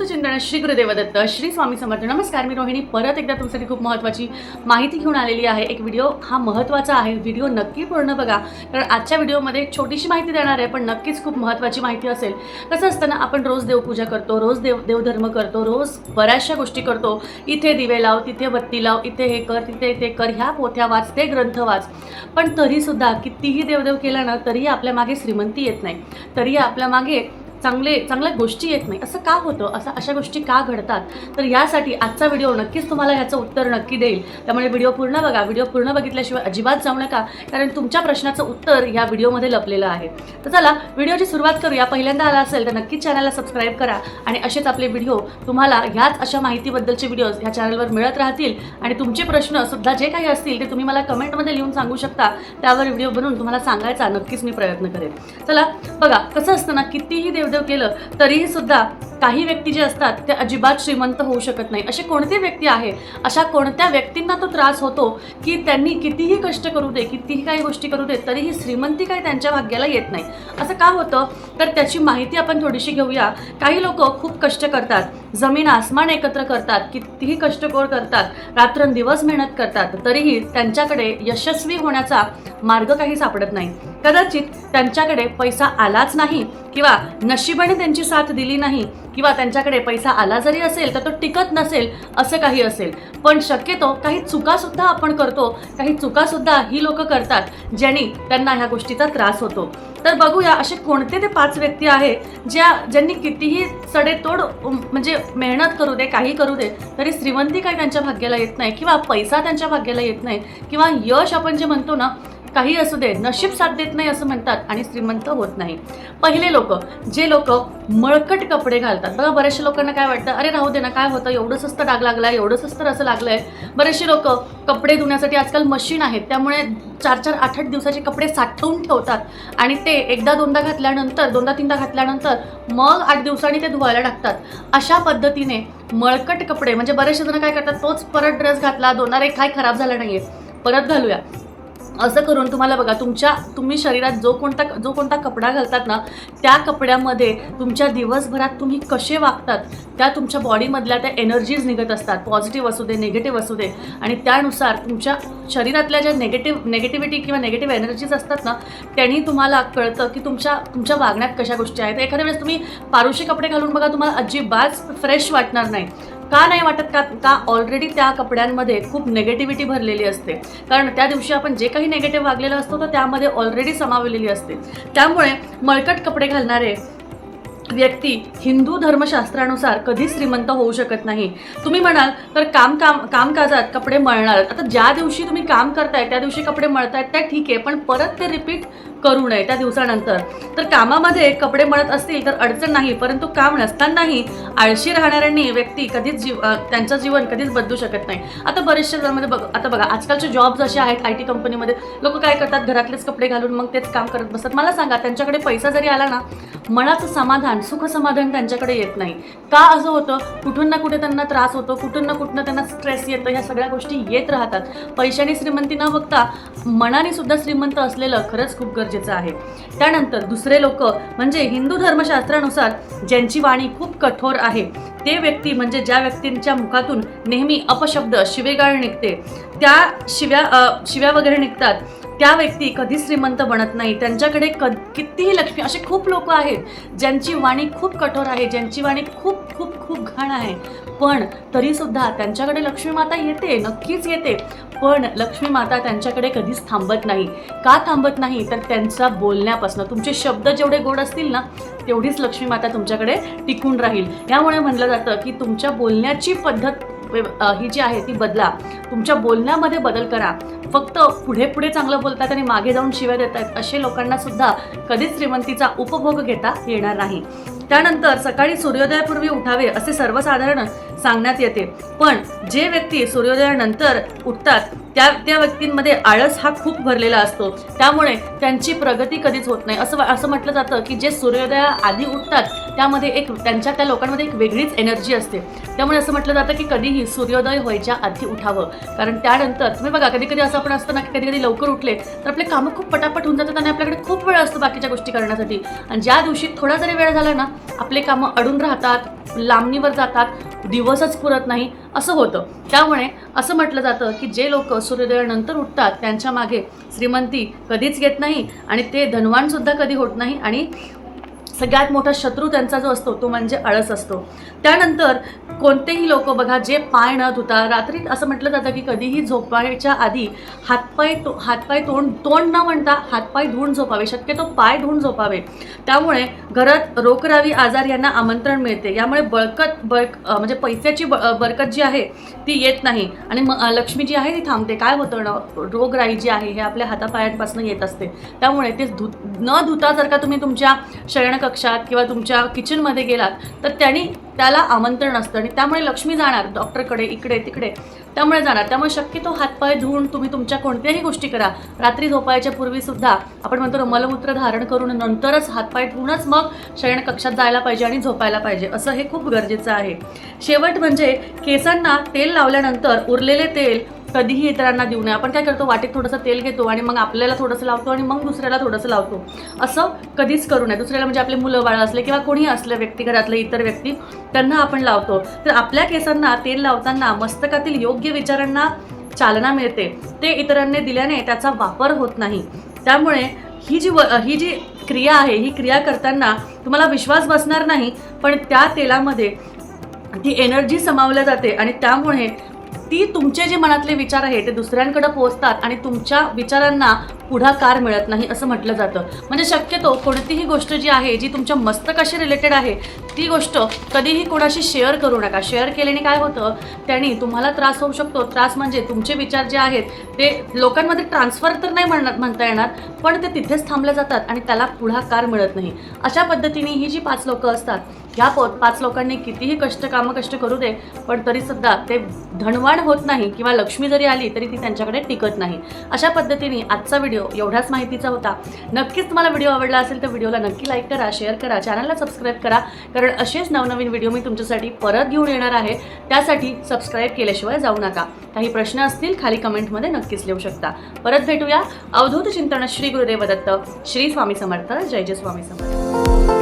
अवधूत चिंतन श्री गुरुदेवदत्त श्री स्वामी समर्थ. नमस्कार मी रोहिणी. परत एकदा तुमच्यासाठी खूप महत्त्वाची माहिती घेऊन आलेली आहे. एक व्हिडिओ हा महत्त्वाचा आहे. व्हिडिओ नक्की पूर्ण बघा. कारण आजच्या व्हिडिओमध्ये एक छोटीशी माहिती देणार आहे पण नक्कीच खूप महत्त्वाची माहिती असेल. कसं असतं ना आपण रोज देवपूजा करतो रोज देव देवधर्म करतो रोज बऱ्याचशा गोष्टी करतो. इथे दिवे लाव तिथे बत्ती लाव इथे हे कर तिथे ते कर ह्या पोथ्या वाच ते ग्रंथ वाच. पण तरीसुद्धा कितीही देवदेव केला ना तरीही आपल्या मागे श्रीमंती येत नाही. तरीही आपल्या मागे चांगले चांगल्या गोष्टी येत नाही. असं का होतं? असं अशा गोष्टी का घडतात? तर यासाठी आजचा व्हिडिओ नक्कीच तुम्हाला ह्याचं उत्तर नक्की देईल. त्यामुळे व्हिडिओ पूर्ण बघा. व्हिडिओ पूर्ण बघितल्याशिवाय अजिबात जाऊ नका कारण तुमच्या प्रश्नाचं उत्तर या व्हिडिओमध्ये लपलेलं आहे. तर चला व्हिडिओची सुरुवात करूया. पहिल्यांदा आला असेल तर नक्कीच चॅनलला सबस्क्राईब करा आणि असेच आपले व्हिडिओ तुम्हाला ह्याच अशा माहितीबद्दलचे व्हिडिओज ह्या चॅनलवर मिळत राहतील. आणि तुमचे प्रश्न सुद्धा जे काही असतील ते तुम्ही मला कमेंटमध्ये लिहून सांगू शकता. त्यावर व्हिडिओ बनवून तुम्हाला सांगायचा नक्कीच मी प्रयत्न करेन. चला बघा कसं असतं ना कितीही देव देवदेव केलं तरीही सुद्धा काही व्यक्ती जे असतात ते अजिबात श्रीमंत होऊ शकत नाही. असे कोणते व्यक्ती आहे? अशा कोणत्या व्यक्तींना तो त्रास होतो की त्यांनी कितीही कष्ट करू दे कितीही काही गोष्टी करू दे तरीही श्रीमंती काही त्यांच्या भाग्याला येत नाही? असं का होतं? तर त्याची माहिती आपण थोडीशी घेऊया. काही लोक खूप कष्ट करतात. जमीन आसमान एकत्र करतात कितीही कष्टकोर करतात रात्रंदिवस मेहनत करतात तरीही त्यांच्याकडे यशस्वी होण्याचा मार्ग काही सापडत नाही. कदाचित त्यांच्याकडे पैसा आलाच नाही किंवा नशिबाने त्यांची साथ दिली नाही किंवा त्यांच्याकडे पैसा आला जरी असेल तर तो टिकत नसेल असं काही असेल. पण शक्यतो काही चुकासुद्धा आपण करतो. काही चुकासुद्धा ही लोक करतात ज्यांनी त्यांना ह्या गोष्टीचा त्रास होतो. तर बघूया असे कोणते ते पाच व्यक्ती आहेत ज्या ज्यांनी कितीही सडेतोड म्हणजे मेहनत करू दे काही करू दे तरी श्रीमंती काही त्यांच्या भाग्याला येत नाही किंवा पैसा त्यांच्या भाग्याला येत नाही किंवा यश आपण जे म्हणतो ना काही असू दे नशीब साथ देत नाही असं म्हणतात आणि श्रीमंत होत नाही. पहिले लोक जे लोक मळकट कपडे घालतात. बघा बऱ्याचशा लोकांना काय वाटतं अरे राहू दे ना काय होतं एवढं स्वस्त डाग लागलाय एवढं स्वस्त असं लागलंय. बरेचसे लोक कपडे धुण्यासाठी आजकाल मशीन आहेत. त्यामुळे चार चार आठ आठ दिवसाचे कपडे साठवून ठेवतात. आणि ते एकदा दोनदा घातल्यानंतर दोनदा तीनदा घातल्यानंतर मग आठ दिवसांनी ते धुवायला टाकतात. अशा पद्धतीने मळकट कपडे म्हणजे बरेचसे जण काय करतात तोच परत ड्रेस घातला दोनारे काय खराब झाला आहे परत घालूया. असं करून तुम्हाला बघा तुमच्या तुम्ही शरीरात जो कोणता जो कोणता कपडा घालतात ना त्या कपड्यामध्ये तुमच्या दिवसभरात तुम्ही कसे वागतात त्या तुमच्या बॉडीमधल्या त्या एनर्जीज निघत असतात. पॉझिटिव्ह असू दे निगेटिव्ह असू दे. आणि त्यानुसार तुमच्या शरीरातल्या ज्या नेगेटिव्ह नेगेटिव्हिटी किंवा नेगेटिव्ह एनर्जीज असतात ना त्यांनी तुम्हाला कळतं की तुमच्या तुमच्या वागण्यात कशा गोष्टी आहेत. एखाद्या वेळेस तुम्ही पारुशी कपडे घालून बघा तुम्हाला अजिबात फ्रेश वाटणार नाही. का नाही वाटत? का का ऑलरेडी त्या कपड्यांमध्ये खूप नेगेटिव्हिटी भरलेली असते? कारण त्या दिवशी आपण जे काही नेगेटिव्ह वागलेलं असतो तर त्यामध्ये ऑलरेडी समावलेली असते. त्यामुळे मळकट कपडे घालणारे व्यक्ती हिंदू धर्मशास्त्रानुसार कधीच श्रीमंत होऊ शकत नाही. तुम्ही म्हणाल तर काम काम कामकाजात कपडे मळणार. आता ज्या दिवशी तुम्ही काम करताय त्या दिवशी कपडे मळतायत त्या ठीक आहे पण परत ते रिपीट करू नये त्या दिवसानंतर. तर कामामध्ये कपडे मळत असतील तर अडचण नाही परंतु काम नसतानाही आळशी राहणाऱ्यांनी व्यक्ती कधीच जीव त्यांचं जीवन कधीच बदलू शकत नाही. आता बरेचशा जणांमध्ये बघ आता बघा आजकालचे जॉब्स असे आहेत आय टी कंपनीमध्ये. लोक काय करतात घरातलेच कपडे घालून मग तेच काम करत बसतात. मला सांगा त्यांच्याकडे पैसा जरी आला ना मनाचं समाधान सुखसमाधान त्यांच्याकडे येत नाही. का असं होतं? कुठून ना कुठे त्यांना त्रास होतो कुठून ना कुठनं त्यांना स्ट्रेस येतं ह्या सगळ्या गोष्टी येत राहतात. पैशाने श्रीमंती न बघता मनाने सुद्धा श्रीमंत असलेलं खरंच खूप गरजेचं आहे. त्यानंतर दुसरे लोक म्हणजे हिंदू धर्मशास्त्रानुसार ज्यांची वाणी खूप कठोर आहे ते व्यक्ती म्हणजे ज्या व्यक्तींच्या मुखातून नेहमी अपशब्द शिवेगाळ निघते. त्या शिव्या शिव्या वगैरे निघतात. त्या व्यक्ती कधीच श्रीमंत बनत नाही. त्यांच्याकडे क कितीही लक्ष्मी असे खूप लोक आहेत ज्यांची वाणी खूप कठोर आहे ज्यांची वाणी खूप खूप खूप घाण आहे. पण तरीसुद्धा त्यांच्याकडे लक्ष्मी माता येते नक्कीच येते. पण लक्ष्मी माता त्यांच्याकडे कधीच थांबत नाही. का थांबत नाही? तर त्यांचा बोलण्यापासून. तुमचे शब्द जेवढे गोड असतील ना तेवढीच लक्ष्मी माता तुमच्याकडे टिकून राहील. यामुळे म्हटलं जातं की तुमच्या बोलण्याची पद्धत ही जी आहे ती बदला. तुमच्या बोलण्यामध्ये बदल करा. फक्त पुढे पुढे चांगलं बोलतात आणि मागे जाऊन शिव्या देत आहेत असे लोकांना सुद्धा कधीच श्रीमंतीचा उपभोग घेता येणार नाही. त्यानंतर सकाळी सूर्योदयापूर्वी उठावे असे सर्वसाधारण सांगण्यात येते. पण जे व्यक्ती सूर्योदयानंतर उठतात त्या त्या व्यक्तींमध्ये आळस हा खूप भरलेला असतो. त्यामुळे त्यांची प्रगती कधीच होत नाही. असं असं म्हटलं जातं की जे सूर्योदया आधी उठतात त्यामध्ये एक त्यांच्या त्या लोकांमध्ये एक वेगळीच एनर्जी असते. त्यामुळे असं म्हटलं जातं की कधीही सूर्योदय व्हायच्या आधी उठावं. कारण त्यानंतर तुम्ही बघा कधी कधी असं आपण असतं ना की कधी कधी लवकर उठले तर आपले कामं खूप पटापट होऊन जातात आणि आपल्याकडे खूप वेळ असतो बाकीच्या गोष्टी करण्यासाठी. आणि ज्या दिवशी थोडा जरी वेळ झाला ना आपले कामं अडून राहतात लांबणीवर जातात दिवसच पुरत नाही असं होतं. त्यामुळे असं म्हटलं जातं की जे लोक सूर्योदयानंतर उठतात त्यांच्या मागे श्रीमंती कधीच येत नाही आणि ते धनवानसुद्धा कधी होत नाही आणि सगळ्यात मोठा शत्रू त्यांचा जो असतो तो म्हणजे आळस असतो. त्यानंतर कोणतेही लोक बघा जे पाय न धुता रात्री असं म्हटलं जातं की कधीही झोपायच्या आधी हातपाय तो हातपाय तोंड तोंड न म्हणता हातपाय धुवून झोपावे. शक्यतो पाय धुवून झोपावे. त्यामुळे घरात रोगरावी आजार यांना आमंत्रण मिळते. यामुळे बळकत बळक म्हणजे पैशाची ब बरकत जी आहे ती येत नाही. आणि म लक्ष्मी जी आहे ती थांबते. काय होतं ना रोगराई जी आहे हे आपल्या हातापायांपासून येत असते. त्यामुळे ते धु न धुता जर का तुम्ही तुमच्या शयनकक्षात किंवा तुमच्या किचनमध्ये गेलात तर त्यांनी त्याला आमंत्रण असतं आणि त्यामुळे लक्ष्मी जाणार डॉक्टरकडे इकडे तिकडे. त्यामुळे जाणार. त्यामुळे शक्यतो हातपाय धुवून तुम्ही तुमच्या कोणत्याही गोष्टी करा. रात्री झोपायच्या पूर्वीसुद्धा आपण म्हणतो मलमूत्र धारण करून नंतरच हातपाय धुवूनच मग शयनकक्षात जायला पाहिजे आणि झोपायला पाहिजे. असं हे खूप गरजेचं आहे. शेवट म्हणजे केसांना तेल लावल्यानंतर उरलेले तेल कधीही इतरांना देऊ नये. आपण काय करतो वाटेत थोडंसं तेल घेतो आणि मग आपल्याला थोडंसं लावतो आणि मग दुसऱ्याला थोडंसं लावतो. असं कधीच करू नये. दुसऱ्याला म्हणजे आपले मुलं बाळ असले किंवा कोणी असलं व्यक्ती घरातले इतर व्यक्ती त्यांना आपण लावतो. तर आपल्या केसांना तेल लावताना मस्तकातील योग्य विचारांना चालना मिळते. ते इतरांनी दिल्याने त्याचा वापर होत नाही. त्यामुळे ही जी व ही जी क्रिया आहे ही क्रिया करताना तुम्हाला विश्वास बसणार नाही पण त्या तेलामध्ये ती एनर्जी समावल्या जाते आणि त्यामुळे ती तुमचे जे मनातले विचार आहे ते दुसऱ्यांकडे पोहोचतात आणि तुमच्या विचारांना पुढाकार मिळत नाही असं म्हटलं जातं. म्हणजे शक्यतो कोणतीही गोष्ट जी आहे जी तुमच्या मस्तकाशी रिलेटेड आहे ती गोष्ट कधीही कोणाशी शेअर करू नका. शेअर केल्याने काय होतं त्यांनी तुम्हाला त्रास होऊ शकतो. त्रास म्हणजे तुमचे विचार जे आहेत ते लोकांमध्ये ट्रान्सफर तर नाही म्हणणार म्हणता येणार पण ते तिथेच थांबले जातात आणि त्याला पुढाकार मिळत नाही. अशा पद्धतीने ही जी पाच लोकं असतात ह्या पो पाच लोकांनी कितीही कष्ट कामं कष्ट करू दे पण तरीसुद्धा ते धनवाण होत नाही किंवा लक्ष्मी जरी आली तरी ती त्यांच्याकडे टिकत नाही. अशा पद्धतीने आजचा व्हिडिओ एवढ्याच माहितीचा होता. नक्कीच तुम्हाला व्हिडिओ आवडला असेल तर व्हिडिओला नक्की लाईक करा शेअर करा चॅनलला सबस्क्राईब करा कारण असेच नवनवीन व्हिडिओ मी तुमच्यासाठी परत घेऊन येणार आहे. त्यासाठी सबस्क्राईब केल्याशिवाय जाऊ नका. काही प्रश्न असतील खाली कमेंटमध्ये नक्कीच लिहू शकता. परत भेटूया. अवधूत चिंतन श्री गुरुदेव दत्त. श्री स्वामी समर्थ. जय जय स्वामी समर्थ.